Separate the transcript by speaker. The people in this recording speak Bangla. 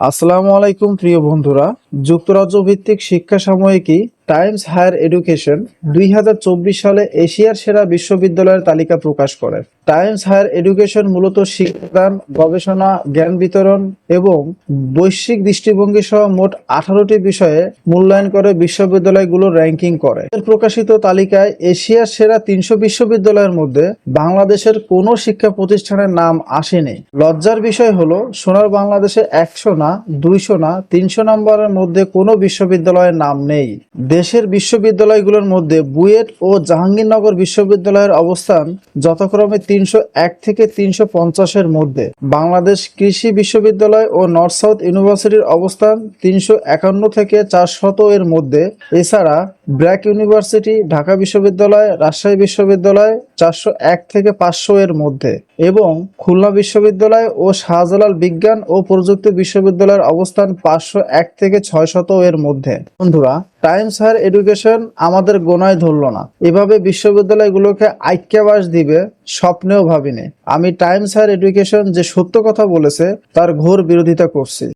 Speaker 1: আসসালামু আলাইকুম প্রিয় বন্ধুরা। যুক্তরাজ্য ভিত্তিক শিক্ষা সাময়িকী টাইমস হায়ার এডুকেশন দুই হাজার চব্বিশ সালে এশিয়ার সেরা বিশ্ববিদ্যালয়ের তালিকা প্রকাশ করে। টাইমস হায়ার এডুকেশন মূলত শিক্ষাদান, গবেষণা, জ্ঞান বিতরণ এবং বৈশ্বিক দৃষ্টিভঙ্গি সহ মোট আঠারোটি বিষয়ে মূল্যায়ন করে বিশ্ববিদ্যালয়গুলোর র্যাঙ্কিং করে। এর প্রকাশিত তালিকায় এশিয়ার সেরা তিনশো বিশ্ববিদ্যালয়ের মধ্যে বাংলাদেশের কোনো শিক্ষা প্রতিষ্ঠানের নাম আসেনি। লজ্জার বিষয় হলো, সোনার বাংলাদেশে একশো না, দুইশো না, তিনশো নম্বরের মধ্যে কোনো বিশ্ববিদ্যালয়ের নাম নেই। দেশের বিশ্ববিদ্যালয়গুলোর মধ্যে বুয়েট ও জাহাঙ্গীরনগর বিশ্ববিদ্যালয়ের অবস্থান যথাক্রমে তিনশো এক থেকে তিনশো পঞ্চাশের মধ্যে। বাংলাদেশ কৃষি বিশ্ববিদ্যালয় ও নর্থ সাউথ ইউনিভার্সিটির অবস্থান তিনশো একান্ন থেকে চারশত এর মধ্যে। এছাড়া ব্র্যাক ইউনিভার্সিটি, ঢাকা বিশ্ববিদ্যালয়, রাজশাহী বিশ্ববিদ্যালয় চারশো এক থেকে পাঁচশো এর মধ্যে এবং খুলনা বিশ্ববিদ্যালয় ও শাহজালাল বিজ্ঞান ও প্রযুক্তি বিশ্ববিদ্যালয়ের অবস্থান পাঁচশো এক থেকে ছয় শত এর মধ্যে। বন্ধুরা, টাইমস হায়ার এডুকেশন আমাদের গোনায় ধরল না। এভাবে বিশ্ববিদ্যালয়গুলোকে আইক্যাবাস দিবে স্বপ্নেও ভাবিনি। আমি টাইমস হায়ার এডুকেশন যে সত্য কথা বলেছে, তার ঘোর বিরোধিতা করছি।